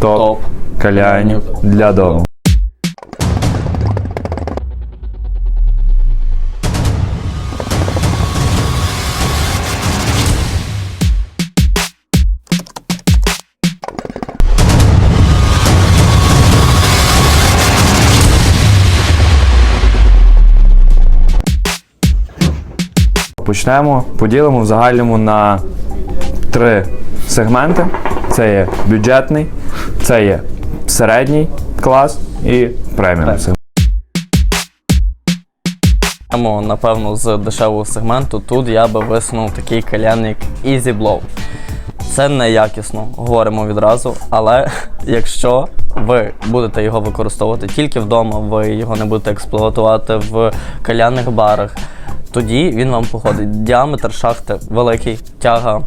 Топ, Топ. калянів для дому. Почнемо, поділимо в загальному на три сегменти: це є бюджетний, це є середній клас і преміум Так. Напевно, з дешевого сегменту. Тут я би висунув такий кальянник Easy Blow. Це не якісно, говоримо відразу, але якщо ви будете його використовувати тільки вдома, ви його не будете експлуатувати в кальянних барах, тоді він вам походить. Діаметр шахти великий, тяга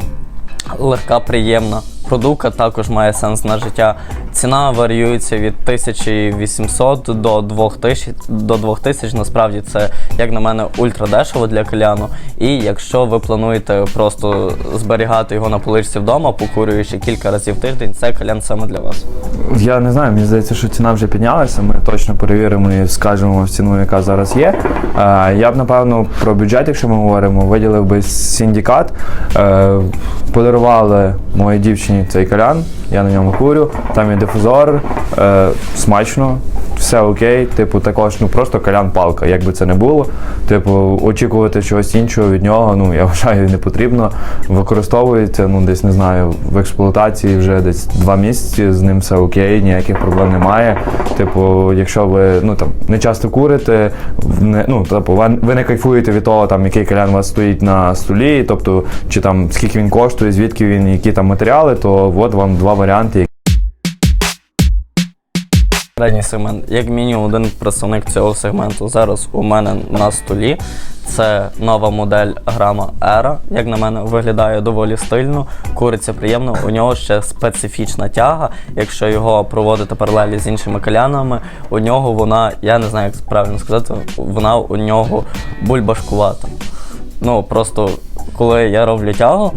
легка, приємна. Продувка також має сенс на життя. Ціна варіюється від 1800 до 2000. До 2000 насправді це, як на мене, ультра дешево для каляну. І якщо ви плануєте просто зберігати його на поличці вдома, покурюючи кілька разів в тиждень, це калян саме для вас. Я не знаю, мені здається, що ціна вже піднялася. Ми точно перевіримо і скажемо ціну, яка зараз є. Е, Я б напевно про бюджет, якщо ми говоримо, виділив би синдикат. Е, Подарували моїй дівчині цей калян, я на ньому курю. Там є дифузор, е, смачно, все окей. Типу, також ну просто калян-палка, як би це не було. Типу, очікувати чогось іншого від нього, ну я вважаю, не потрібно. Використовується, ну десь не знаю, в експлуатації вже десь два місяці, з ним все окей, ніяких проблем немає. Типу, якщо ви ну там не часто курите, не, ну типу, ви- не кайфуєте від того, там який калян у вас стоїть на столі, тобто чи там скільки він коштує, звідки він, які там матеріали, то от вам два варіанти. Середній сегмент, як мінімум, один представник цього сегменту зараз у мене на столі. Це нова модель грама Era. Як на мене, виглядає доволі стильно, куриться приємно. У нього ще специфічна тяга. Якщо його проводити паралелі з іншими калянами, у нього вона, я не знаю, як правильно сказати, вона у нього бульбашкувата. Ну просто коли я роблю тягу,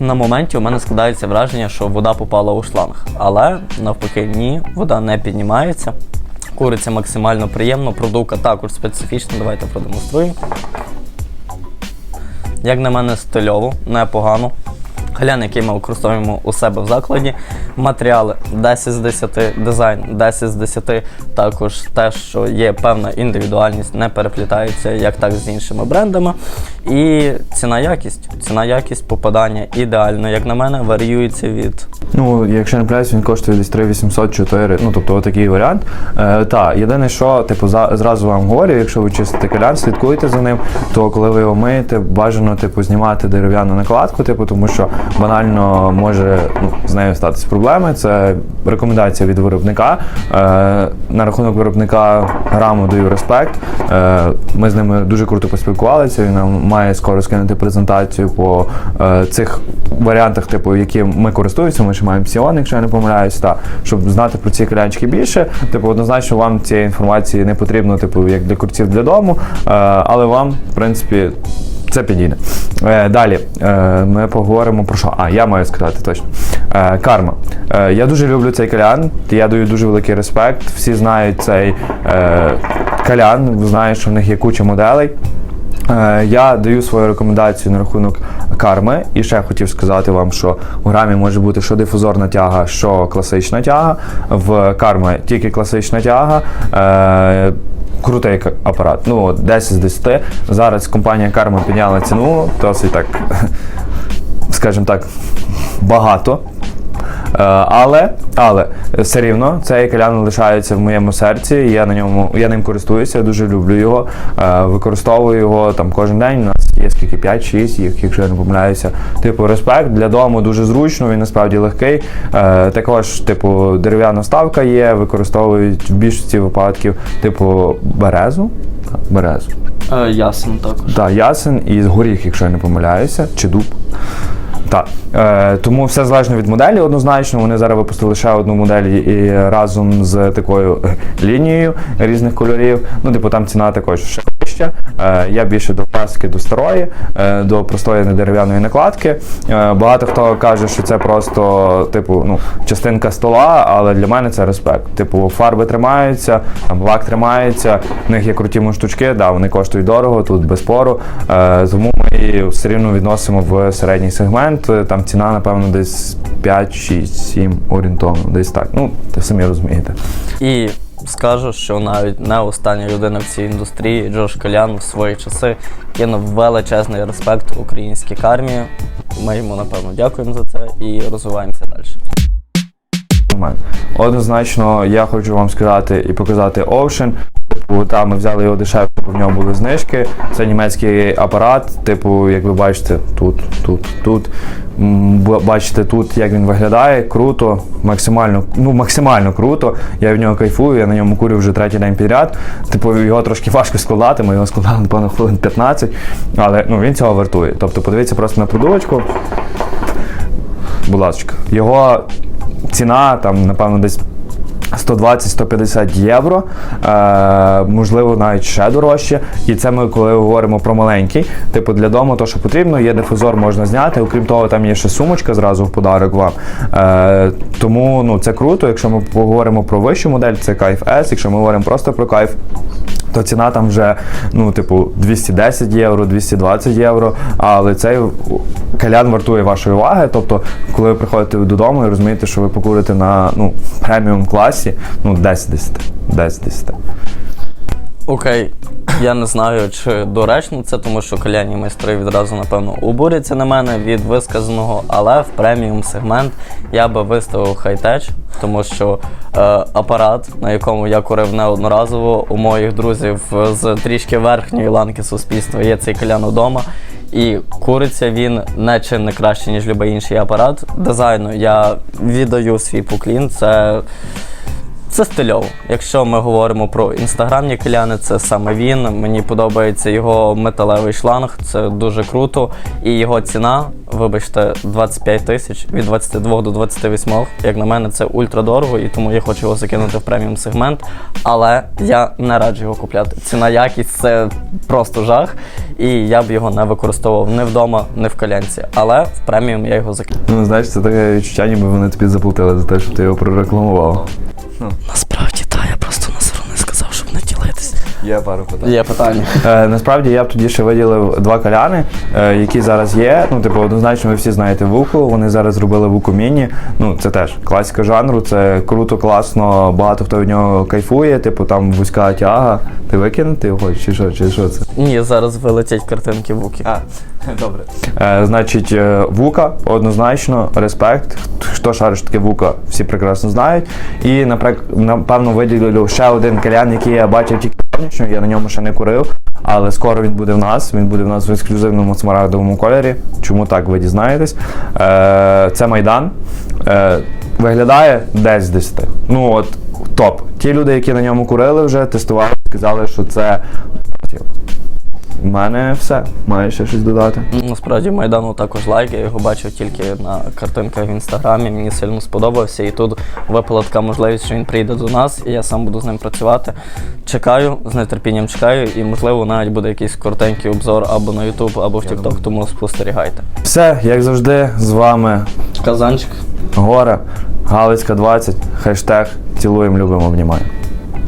на моменті у мене складається враження, що вода попала у шланг. Але навпаки, ні, вода не піднімається. Куриться максимально приємно, продувка також специфічна. Давайте продемонструємо. Як на мене, стильово, непогано. Калян, який ми використовуємо у себе в закладі. Матеріали 10 з 10, дизайн 10 з 10. Також те, що є певна індивідуальність, не переплітається як так з іншими брендами. І ціна якість. Ціна якість попадання ідеально, як на мене, варіюється від Ну, якщо не помиляюсь, він коштує десь 3800 4 Ну, тобто отакий варіант. Е, та, єдине, що, типу, за, зразу вам говорю, якщо ви чистите калян, слідкуєте за ним, то коли ви його миєте, бажано типу, знімати дерев'яну накладку, типу, тому що банально може ну, з нею статися проблеми. Це рекомендація від виробника. Е, на рахунок виробника граму даю респект. Е, ми з ними дуже круто поспілкувалися. Він нам має скоро скинути презентацію по е, цих варіантах, типу, які ми користуємося. Ми ще маємо Псіон, якщо я не помиляюсь, та щоб знати про ці калянчики більше. Типу, однозначно вам цієї інформації не потрібно, типу, як для курців для дому, е, але вам, в принципі. Це підійде. Е, далі е, ми поговоримо про що. А, я маю сказати точно. Е, карма. Е, я дуже люблю цей калян. Я даю дуже великий респект. Всі знають цей е, калян, знають, що в них є куча моделей. Е, Я даю свою рекомендацію на рахунок карми. І ще хотів сказати вам, що у грамі може бути що дифузорна тяга, що класична тяга. В карми тільки класична тяга. Е, Крутий апарат. Ну, от 10 з 10. Зараз компанія Карма підняла ціну, досить так, скажімо так, багато. Е, Але, але все рівно цей калян лишається в моєму серці. Я на ньому я ним користуюся, дуже люблю його. е, Використовую його там кожен день. У нас є скільки 5-6 їх, якщо я не помиляюся. Типу, респект для дому дуже зручно, він насправді легкий. Е, Також, типу, дерев'яна ставка є, використовують в більшості випадків, типу, березу. Березу. ясен також. Так, ясен і горіх, якщо я не помиляюся, чи дуб. Так. Е, тому все залежно від моделі однозначно. Вони зараз випустили ще одну модель і разом з такою лінією різних кольорів. Ну, типу, там ціна також ще вища. Е, я більше до класики, до старої, е, до простої дерев'яної накладки. Е, багато хто каже, що це просто типу, ну, частинка стола, але для мене це респект. Типу, фарби тримаються, там лак тримається, в них є круті муштучки, да, вони коштують дорого, тут без спору. Е, тому ми все рівно відносимо в середній сегмент. Там ціна, напевно, десь 5, 6, 7 орієнтовно, десь так. Ну, ти самі розумієте. І скажу, що навіть не остання людина в цій індустрії, Джош Колян в свої часи кинув величезний респект українській армії. Ми йому напевно дякуємо за це і розвиваємося далі. Однозначно, я хочу вам сказати і показати Ocean. Типу, там ми взяли його дешевше, бо в нього були знижки. Це німецький апарат. Типу, як ви бачите, тут, тут, тут. Бачите тут, як він виглядає, круто, максимально, ну максимально круто. Я в нього кайфую, я на ньому курю вже третій день підряд. Типу, його трошки важко складати, ми його складали, напевно, хвилин 15, але ну, він цього вартує. Тобто, подивіться просто на продувочку. Будь ласка, його ціна там, напевно, десь 120-150 євро, е, можливо, навіть ще дорожче. І це ми коли говоримо про маленький. Типу для дому, то що потрібно, є дифузор, можна зняти. Окрім того, там є ще сумочка зразу в подарок вам. Е, тому ну, це круто. Якщо ми поговоримо про вищу модель, це кайф S. Якщо ми говоримо просто про кайф, то ціна там вже ну, типу, 210 євро, 220 євро. Але цей калян вартує вашої уваги. Тобто, коли ви приходите додому і розумієте, що ви покурите на ну, преміум класі, ну 10 10. 10 10. Окей, я не знаю, чи доречно це, тому що кальянні майстри відразу, напевно, обуряться на мене від висказаного, але в преміум сегмент я би виставив хай-теч, тому що е, апарат, на якому я курив неодноразово, у моїх друзів з трішки верхньої ланки суспільства є цей калян удома. І куриться він не чи не краще, ніж будь-який інший апарат. Дизайну я віддаю свій поклін. Це це стильово. Якщо ми говоримо про інстаграмні кляни, це саме він. Мені подобається його металевий шланг, це дуже круто. І його ціна, вибачте, 25 тисяч від 22 до 28. Як на мене, це ультра дорого, і тому я хочу його закинути в преміум сегмент. Але я не раджу його купляти. Ціна якість це просто жах. І я б його не використовував ні вдома, ні в калянці. Але в преміум я його закину. Ну, знаєш, це таке відчуття, ніби вони тобі заплатили за те, що ти його прорекламував. Насправді, Є пару питань. Є питання. Е, насправді я б тоді ще виділив два каляни, е, які зараз є. Ну, типу, однозначно, ви всі знаєте вуку. Вони зараз зробили вуку міні. Ну, це теж класика жанру, це круто, класно, багато хто від нього кайфує, типу там вузька тяга. Ти викинути його чи що, чи що це? Ні, зараз вилетять картинки вуки. А, добре. Е, значить, е, вука однозначно, респект. Хто шарить що таке вука, всі прекрасно знають. І, наприк- напевно, виділю ще один калян, який я бачив тільки сьогоднішньо, я на ньому ще не курив. Але скоро він буде в нас. Він буде в нас в ексклюзивному смарагдовому кольорі. Чому так, ви дізнаєтесь. Е, це Майдан. Е, виглядає десь з 10. Ну от топ. Ті люди, які на ньому курили вже, тестували, сказали, що це. У мене все. Маю ще щось додати. Насправді Майдану також лайк, я його бачив тільки на картинках в інстаграмі. Мені сильно сподобався. І тут випала така можливість, що він прийде до нас, і я сам буду з ним працювати. Чекаю, з нетерпінням чекаю, і можливо навіть буде якийсь коротенький обзор або на YouTube, або в TikTok, тому спостерігайте. Все, як завжди, з вами Казанчик. Гора, Галицька 20, хештег цілуємо, любимо, обнімаємо.